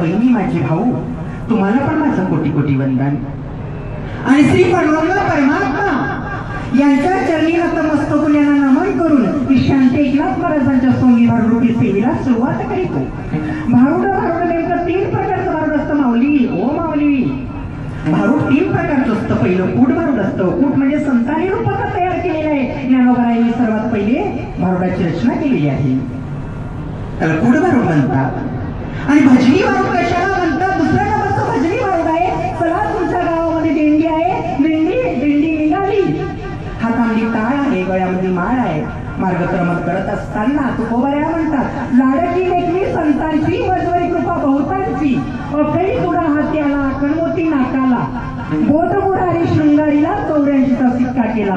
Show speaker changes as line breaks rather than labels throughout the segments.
बहिणी माझे भाऊ तुम्हाला पण माझं कोटी कोटी वंदन. आणि श्री परमात्मा परमात्मा यांच्या चरणी नतमस्तक यांना नमन करून मी एकनाथ महाराजांच्या स्वामी भारुडी सेवेला सुरुवात करीतो. भारुड भारुड नेमकं तीन प्रकारचं भारुड असतं माऊली ओ माऊली. भारूड तीन प्रकारचं असतं पहिलं कूट भारूड असतं. कूट म्हणजे संतानी रूपात तयार केलेलं आहे. ज्ञानोबरायांनी सर्वात पहिले भारुडाची रचना केलेली आहे. त्याला कूट भारूड म्हणतात. आणि भजनी वाहून कशाला म्हणतात? दुसऱ्या नावाचं भजनी वाहून आहे. चला तुमच्या गावामध्ये दिंडी आहे. दिंडी दिंडी निघाली. हातामध्ये टाळ आहे गळ्यामध्ये माळ आहे. मार्गक्रमण करत असताना तुकोबऱ्या म्हणतात लाडकी लेखी संतांची वजवरी कृपा बहुतांची. अखई तुडा हात्याला कणमोती नाकाला. बोध मुरारी शृंगारीला चौऱ्याऐंशीचा सिक्का केला.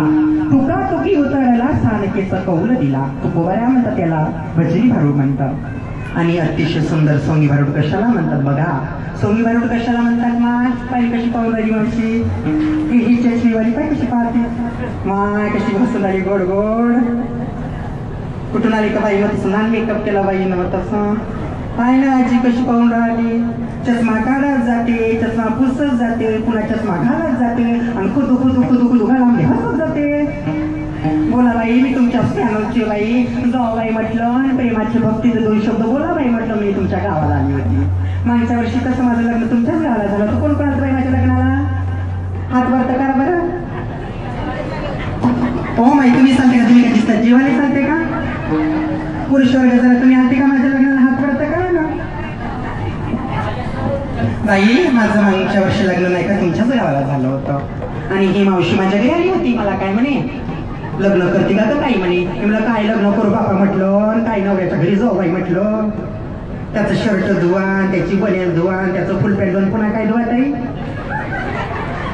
तुका तुकी उतरला सानकेचा कौल दिला. तुकोबऱ्या म्हणतात त्याला भजनी भारूड म्हणतात. आणि अतिशय सुंदर सोंगी भारूड कशाला म्हणतात बघा. सोंगी भारूड कशाला म्हणतात माय? पाहिजे कशी पाहून राहिली मावशी? ही ही चष्मीवाली पाय कशी पाहते? माय कशी भासून आली गोड गोड. कुठून आली का बाई? मग तसं मेकअप केला बाई ना तसं पाय ना आजी कशी पाहून राहिली? चष्मा काढत जाते चष्मा पुसत जाते पुन्हा चष्मा घालत जाते आणि खुदू खुदू खुदू खुदू घालामध्ये हसत जाते. बोला बाई मी तुमच्या स्कॅनरची बाई जाऊ बाई म्हटलं आणि प्रेमाची भक्तीचे दोन शब्द बोला बाई म्हटलं मी तुमच्या गावाला आली होती मागच्या वर्षी कसं माझं लग्न तुमच्याच गावाला झालं तू कोण कोणाचं बाई माझ्या लग्नाला? हात वरत करा बरं. हो माई तुम्ही सांगते का? तुम्ही का दिसतात जीवाने सांगते का? पुरुष वर्ग जरा तुम्ही आलते का माझ्या लग्नाला? हात वरत का ना. बाई माझं मागच्या वर्षी लग्न नाही का? तुमच्याच गावाला झालं होतं. आणि ही मावशी माझ्या घरी आली होती. मला काय म्हणे? लग्न करते का? ताई काही म्हणे मी म्हणलं काय लग्न करू बापा म्हटलं. ताई काय नवऱ्याच्या घरी जाऊ बाई म्हटलं. त्याचं शर्ट धुवा त्याची बनेल धुवा त्याचं फुल पॅन्ट धुवून. पुन्हा काय धुवा ताई?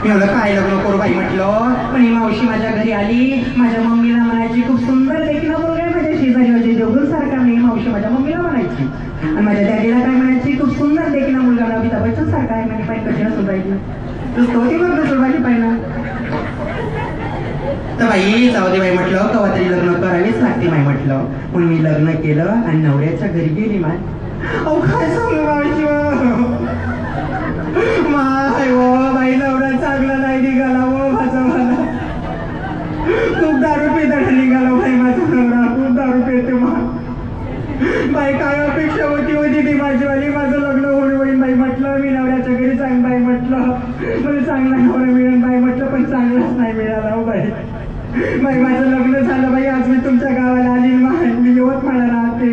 एवढं काय लग्न करू बाई? म्हटलं. पण ही मावशी माझ्या घरी आली. माझ्या मम्मीला म्हणायची खूप सुंदर देखील मुलगा आहे माझ्या शेजारी होते देवगुर सारखा मी मावशी माझ्या मम्मीला म्हणायची. आणि माझ्या डॅडीला काय म्हणायची खूप सुंदर देखील मुलगा ना अमिताभ बच्चन सारखा आहे. म्हणजे पाय कशी नसून पाहिजे नुसतं होती बघ नसून पाहिजे पाहिजे तर बाई जाऊ दे बाई म्हटलं. कवा तरी लग्न करावीच लागते बाई म्हटलं. पण मी लग्न केलं आणि नवऱ्याच्या घरी गेली माय. अहो काय सांगू मावशी माय ओ बाई नवरा चांगला नाही निघाला ओ माझा मला. खूप दारू पिताना निघाला हो बाई माझा नवरा. खूप दारू पिते मा. बाई काय अपेक्षा होती होती ती माझीवाली माझं लग्न होऊन होईन बाई म्हटलं मी नवऱ्याच्या घरी सांग बाई म्हटलं मला चांगला नवरा मिळेल बाई म्हटलं पण चांगलाच नाही मिळाला हो बाई बाई माझं लग्न झालं बाई आज मी तुमच्या गावाला आली मी यवतमाळला राहते.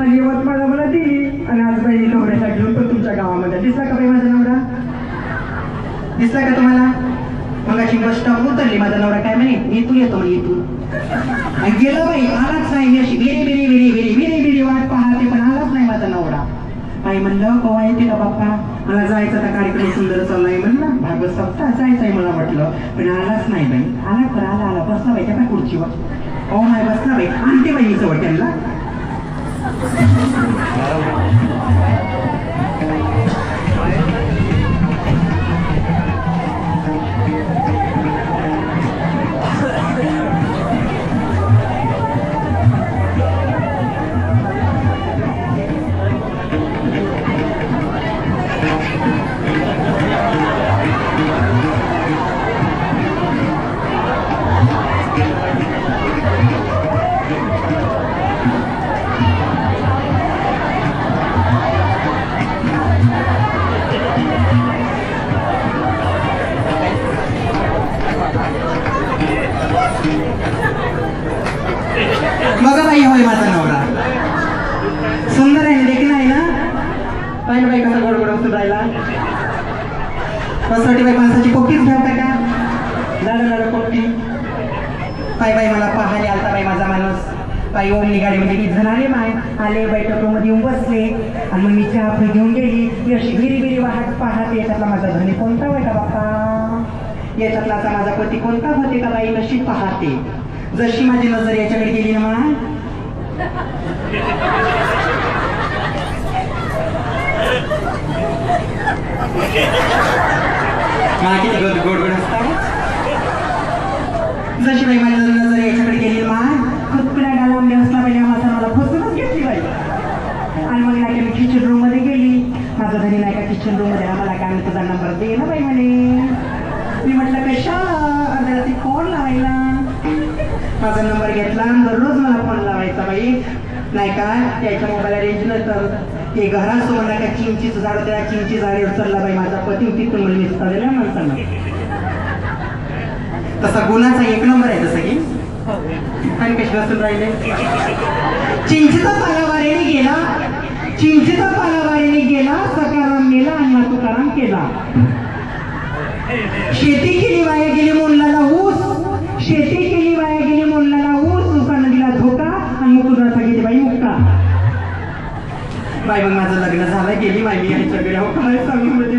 आणि यवतमाळला मला दिली. आणि आज बाई नवऱ्याला घेऊन पण तुमच्या गावामध्ये. दिसला का बाई माझा नवरा? दिसला का तुम्हाला? मग अशी बस स्टॉप उतरली माझा नवरा काय म्हणे मी इथून येतो म्हणे इथून. गेलं बाई आलाच नाही मी अशी बिरी बिरी बिरी बिरी बिरी बिरी वाट पाहते पण आलाच नाही माझा नवरा आई म्हणलं गोवा येते का बाप्पा मला जायचं आता कार्यक्रम सुंदर चाललाय म्हणलं. भागवत सप्ताह जायचंय मला म्हटलं. पण आलाच नाही बाई. आला तर आला आला. बसला बाई त्या खुर्चीवर. ओ माय बसला बाई. आणते बाई मी जवळ बाई माणसाची पोटीच ठेवता का? झालं झालं पोटी पाय बाई मला पाहायला आलता बाई माझा माणूस. बाई ओमनी गाडीमध्ये किती जण आले माय. आले बाई मध्ये येऊन बसले. आणि मग मी चहा आपली घेऊन गेली. मी अशी गिरी बिरी वाहत पाहत याच्यातला माझा धनी कोणता होय का बाप्पा? याच्यातला माझा पती कोणता होते का बाई? कशी पाहते. जशी माझी नजर याच्याकडे गेली ना मा हा किती गोड गोड गोड असतात. जशी बाई माझ्या नजर याच्याकडे गेली मान कुतकुड्या डालावली म्हणजे असला पहिल्या माझा मला फसूनच घेतली बाई. आणि मग नाही मी किचन रूममध्ये गेली. माझा धनी नाही का किचन रूममध्ये आम्हाला काय म्हणतो तुझा नंबर दे ना बाई म्हणे. मी म्हटलं कशा अर्ध्या रात्री फोन लावायला? माझा नंबर घेतला दररोज मला फोन लावायचा बाई. नाही का त्याच्या मोबाईल रेंज नव्हतं. ते घरात म्हणा का चिंचीच झाड त्या चिंची झाडे उचलला बाई माझा पती तिथून म्हणजे दिसता माणसांना. तसा गुणाचा एक नंबर आहे जसं की? हो. आणि राहिले? चिंचेचा पालावारीने गेला. चिंचेचा पालावारीने गेला सकाराम मेला अण्णा तुकाराम केला. शेती केली वाया गेली मुलाला ऊस. शेती केली वाया बाय मग माझं लग्न झालं गेली माहिती याच्याकडे हो काय सांगू म्हणजे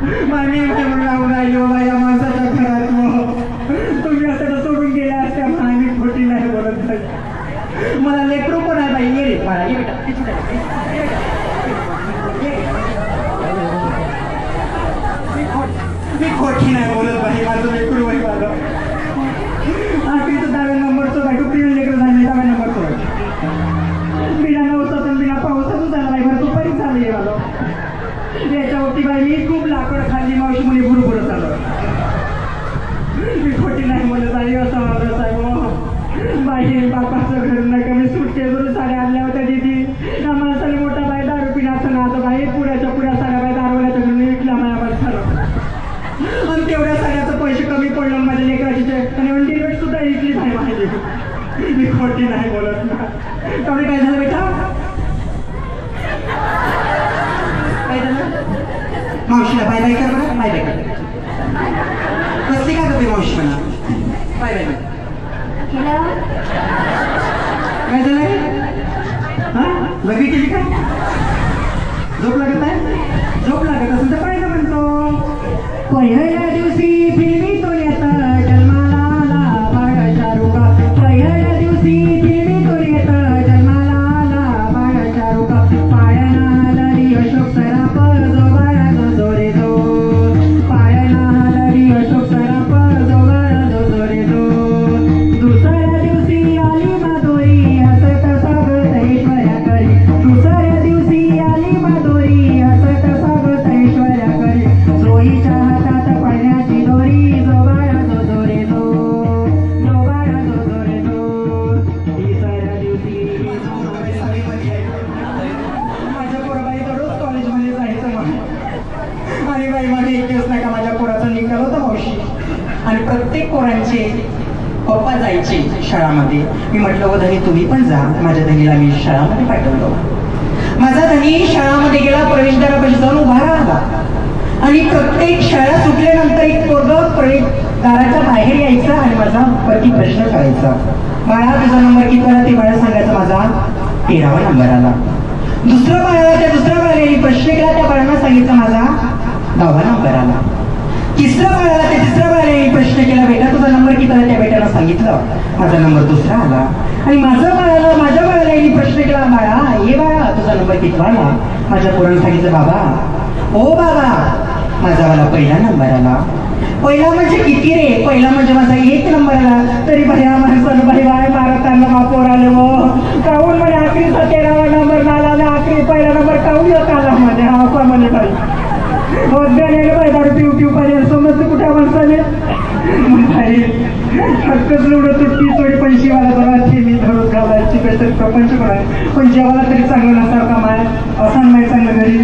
मामी म्हणून राहून राहिलो बा या माणसाच्या घरात तुम्ही असं सोडून गेल्या असत्या मामी खोटी नाही बोलत नाही मला लेकरू पण आहे बाई? ये रे मी खोटी नाही बोलत. मी खोटी नाही बोलत ना. थोडी काय झालं बेटा? काय झालं? मावशीला बाय बाय कर बरं. बाय बाय कर. कसली काय तुम्ही मावशी म्हणा? बाय बाय काय झालं हां? लगी केली काय झोप लागत आहे? झोप लागत असेल तर काय म्हणतो. पहिलं शाळामध्ये. मी म्हटलं धनी तुम्ही पण जा. माझ्या धनीला मी शाळामध्ये पाठवलं. माझा धनी शाळामध्ये गेला प्रवेशदारापाशी जाऊन उभा राहिला. आणि प्रत्येक शाळा सुटल्यानंतर एक पोरग प्रवेशदाराच्या बाहेर यायचं आणि माझा वरती प्रश्न करायचा. बाळा तुझा नंबर किती आला? ते बाळा सांगायचा माझा तेरावा नंबर आला. दुसरा बाळाला त्या दुसऱ्या बाळाने प्रश्न केला त्या बाळांना सांगितलं माझा दहावा नंबर आला. तिसऱ्या बाळाला ते तिसऱ्या बाळाने प्रश्न केला बेटा तुझा नंबर किती आला त्या बेटाला सांगितलं माझा नंबर दुसरा आला. आणि माझा बाळाला माझ्या बाळाला यांनी प्रश्न केला बाळा ये बाळा तुझा नंबर किती आला? माझ्या पोरानं सांगितलं बाबा ओ बाबा माझा मला पहिला नंबर आला. पहिला म्हणजे किती रे? पहिला म्हणजे माझा एक नंबर आला. तरी भया माणसानं बाई बाय मारताना बापोर आलं हो. व काहून म्हणे आखरीचा तेरावा नंबर आला आखरी पहिला नंबर काहून येत आला? म्हणजे हा का म्हणे बाई. बघण्याने बाई दारू पिऊ पिऊ पाहिजे समजते कुठ्या माणसाने? हक्कच एवढं तुटती थोडी पैसे वाला बघा ते मी धरून घालायची काहीतरी प्रपंच कराय पण जेवायला तरी चांगलं नसावं का माय? असा नाही चांगलं घरी.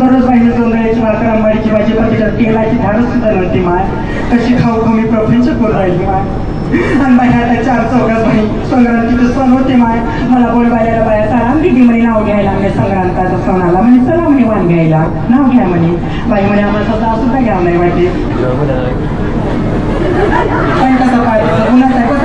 दररोज बाईने जोंधळ्याची भाकर आंबाडीची भाजी पतीच्या तेलाची धाडच सुद्धा नव्हती माय. कशी खाऊ खाऊ मी प्रपंच करून राहिली माय? आणि चार चौघात बाई. संक्रांतीचं सण होते माय. मला बोल बायला बाया चला दिदी म्हणे नाव घ्यायला म्हणजे संक्रांताचा सण आला म्हणे चला म्हणे वाण घ्यायला. नाव घ्या म्हणे. बाई म्हणे आम्हाला स्वतः सुद्धा घ्यावं नाही वाटते. पण कसं पाहिजे